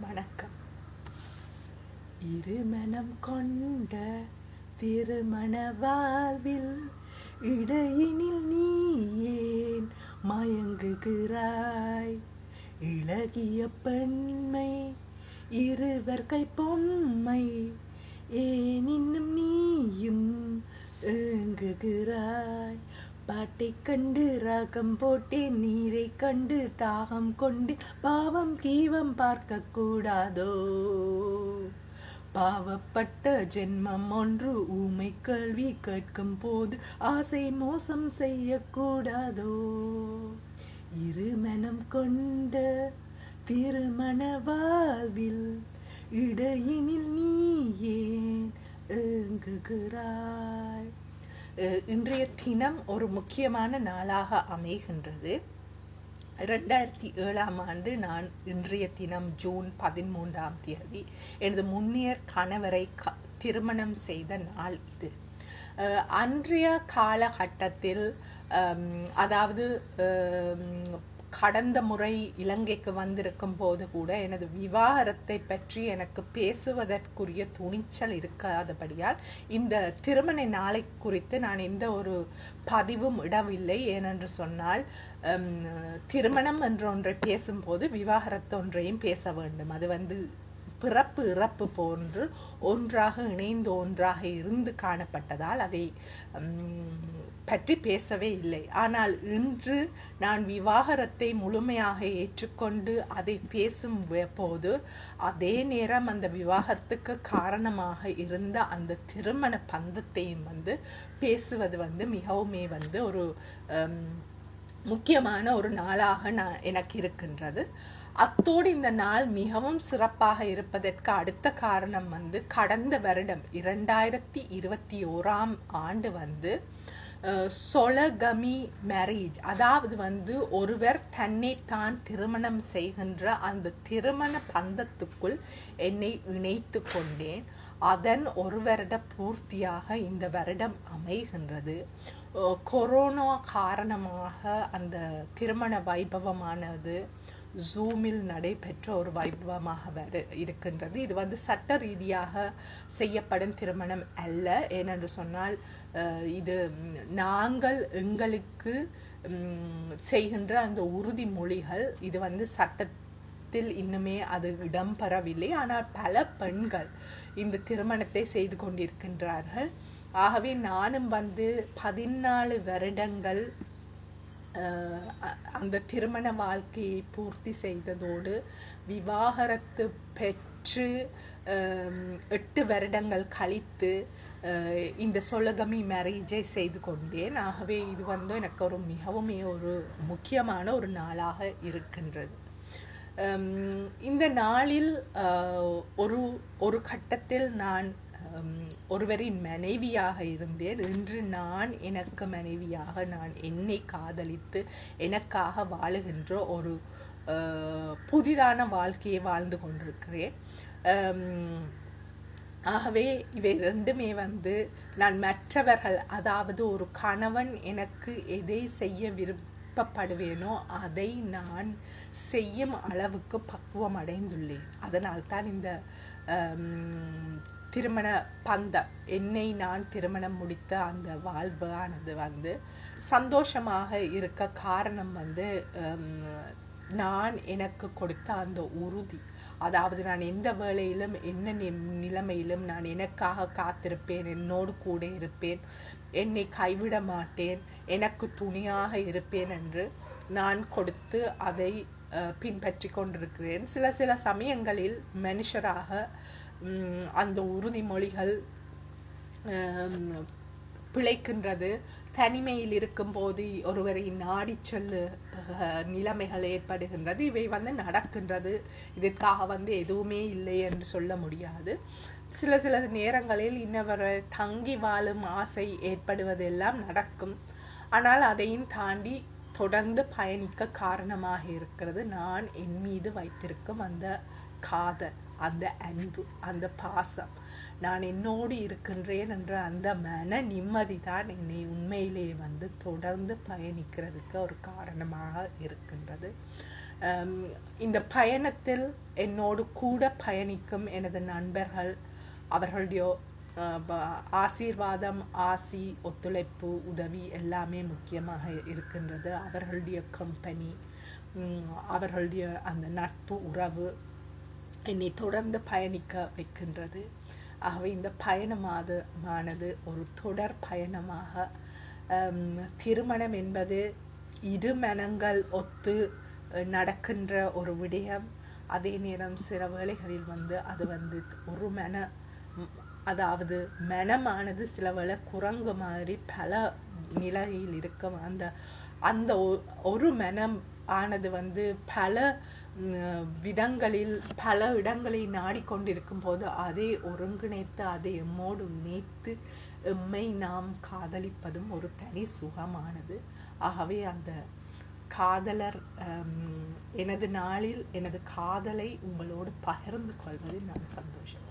வணக்கம். இருமணம் கொண்ட திருமண வாழ்வில் இடையினில் நீ ஏன் மயங்குகிறாய்? இளகிய பெண்மை இருவர் கை பொம்மை ஏன் இன்னும் நீயும் ஏங்குகிறாய்? பாட்டை கண்டு ராகம் போட்டேன் நீரை கண்டு தாகம் கொண்டு பாவம் கீவம் பார்க்க கூடாதோ? பாவப்பட்ட ஜென்மம் ஒன்று ஊமை கல்வி கேட்கும் போது ஆசை மோசம் செய்யக்கூடாதோ இருமனம் கொண்ட திருமண வாழ்வில் இடையினில் நீ ஏன் ஏங்குகிறாய்? இன்றைய தினம் ஒரு முக்கியமான நாளாக அமைகின்றது. ரெண்டாயிரத்தி ஏழாம் ஆண்டு நான் இன்றைய தினம் ஜூன் பதிமூன்றாம் தேதி எனது முன்னியர் கணவரை க திருமணம் செய்த நாள் இது. அஹ் அன்றைய காலகட்டத்தில் அதாவது கடந்த முறை இலங்கைக்கு வந்திருக்கும் போது கூட எனது விவாகரத்தை பற்றி எனக்கு பேசுவதற்குரிய துணிச்சல் இருக்காதபடியால் இந்த திருமண நாளை குறித்து நான் எந்த ஒரு பதிவும் இடவில்லை. ஏனென்று சொன்னால் ஹம், திருமணம் என்ற ஒன்றை பேசும்போது விவாகரத்து ஒன்றையும் பேச வேண்டும். அது வந்து பிறப்பு இறப்பு போன்று ஒன்றாக இணைந்து ஒன்றாக இருந்து காணப்பட்டதால் அதை பற்றி பேசவே இல்லை. ஆனால் இன்று நான் விவாகரத்தை முழுமையாக ஏற்றுக்கொண்டு அதை பேசும் போது அதே நேரம் அந்த விவாகரத்துக்கு காரணமாக இருந்த அந்த திருமண பந்தத்தையும் வந்து பேசுவது வந்து மிகவுமே வந்து ஒரு முக்கியமான ஒரு நாளாக நான் எனக்கு இருக்கின்றது. அத்தோடு இந்த நாள் மிகவும் சிறப்பாக இருப்பதற்கு அடுத்த காரணம் வந்து கடந்த வருடம் இரண்டாயிரத்தி இருபத்தி ஓராம் ஆண்டு வந்து சொலகமி மேரேஜ் அதாவது வந்து ஒருவர் தன்னை தான் திருமணம் செய்கின்ற அந்த திருமண பந்தத்துக்குள் என்னை இணைத்து கொண்டேன். அதன் ஒரு வருட பூர்த்தியாக இந்த வருடம் அமைகின்றது. கொரோனா காரணமாக அந்த திருமண வைபவமானது ஜூமில் நடைபெற்ற ஒரு வைபவமாக வர இருக்கின்றது. இது வந்து சட்ட ரீதியாக செய்யப்படும் திருமணம் அல்ல. ஏனென்று சொன்னால் இது நாங்கள் எங்களுக்கு செய்கின்ற அந்த உறுதிமொழிகள் இது வந்து சட்டத்தில் இன்னுமே அது இடம்பெறவில்லை. ஆனால் பல பெண்கள் இந்த திருமணத்தை செய்து கொண்டிருக்கின்றார்கள். ஆகவே நானும் வந்து பதினாலு வருடங்கள் அந்த திருமண வாழ்க்கையை பூர்த்தி செய்ததோடு விவாகரத்து பெற்று எட்டு வருடங்கள் கழித்து இந்த சொலகமி மேரேஜை செய்து கொண்டேன். ஆகவே இது வந்து எனக்கு ஒரு மிகவும் ஒரு முக்கியமான ஒரு நாளாக இருக்கின்றது. இந்த நாளில் ஒரு ஒரு கட்டத்தில் நான் ஒருவரின் மனைவியாக இருந்தேன். இன்று நான் எனக்கு மனைவியாக நான் என்னை காதலித்து எனக்காக வாழுகின்ற ஒரு புதிதான வாழ்க்கையை வாழ்ந்து கொண்டிருக்கிறேன். ஆகவே இவை ரெண்டுமே வந்து நான் மற்றவர்கள் அதாவது ஒரு கணவன் எனக்கு எதை செய்ய விருப்பப்படுவேனோ அதை நான் செய்யும் அளவுக்கு பக்குவம் அடைந்துள்ளேன். அதனால் தான் இந்த திருமண பந்தம். என்னை நான் திருமணம் முடித்த அந்த வாழ்வானது வந்து சந்தோஷமாக இருக்க காரணம் வந்து நான் எனக்கு கொடுத்த அந்த உறுதி. அதாவது நான் எந்த வேளையிலும் என்ன நிலைமையிலும் நான் எனக்காக காத்திருப்பேன் என்னோடு கூட இருப்பேன் என்னை கைவிட மாட்டேன் எனக்கு துணையாக இருப்பேன் என்று நான் கொடுத்து அதை பின்பற்றி கொண்டிருக்கிறேன். சில சில சமயங்களில் மனுஷராக அந்த உறுதிமொழிகள் பிழைக்கின்றது. தனிமையில் இருக்கும்போது ஒருவரை நாடி செல்லு நிலைமைகள் ஏற்படுகின்றது. இவை வந்து நடக்கின்றது. இதற்காக வந்து எதுவுமே இல்லை என்று சொல்ல முடியாது. சில சில நேரங்களில் இன்னவர் தங்கி வாழும் ஆசை ஏற்படுவதெல்லாம் நடக்கும். ஆனால் அதையும் தாண்டி தொடர்ந்து பயணிக்க காரணமாக இருக்கிறது. நான் என் மீது வைத்திருக்கும் அந்த காதல். அந்த அன்பு அந்த பாசம். நான் என்னோடு இருக்கின்றேன் என்ற அந்த மன நிம்மதி தான் என்னை உண்மையிலே வந்து தொடர்ந்து பயணிக்கிறதுக்கு ஒரு காரணமாக இருக்கின்றது. இந்த பயணத்தில் என்னோடு கூட பயணிக்கும் எனது நண்பர்கள் அவர்களுடைய ப- ஆசீர்வாதம் ஆசி ஒத்துழைப்பு உதவி எல்லாமே முக்கியமாக இருக்கின்றது. அவர்களுடைய கம்பெனி அவர்களுடைய அந்த நட்பு உறவு என்னை தொடர்ந்து பயணிக்க வைக்கின்றது. ஆகவே இந்த பயணமானது ஒரு தொடர் பயணமாக திருமணம் என்பது இரு மனங்கள் ஒத்து நடக்கின்ற ஒரு விடயம். அதே நேரம் சில வேளைகளில் வந்து அது வந்து ஒரு மன அதாவது மனமானது சில வேளை குரங்கு மாதிரி பல நிலையில் இருக்கும் அந்த அந்த ஒ- ஒரு மனம் ஆனது வந்து பல விதங்களில் பல இடங்களை நாடிக்கொண்டிருக்கும் போது அதை ஒருங்கிணைத்து அதை எம்மோடு இணைத்து எம்மை நாம் காதலிப்பதும் ஒரு தனி சுகமானது. ஆகவே அந்த காதலர் எனது நாளில் எனது காதலை உங்களோடு பகிர்ந்து கொள்வதில் நான் சந்தோஷம்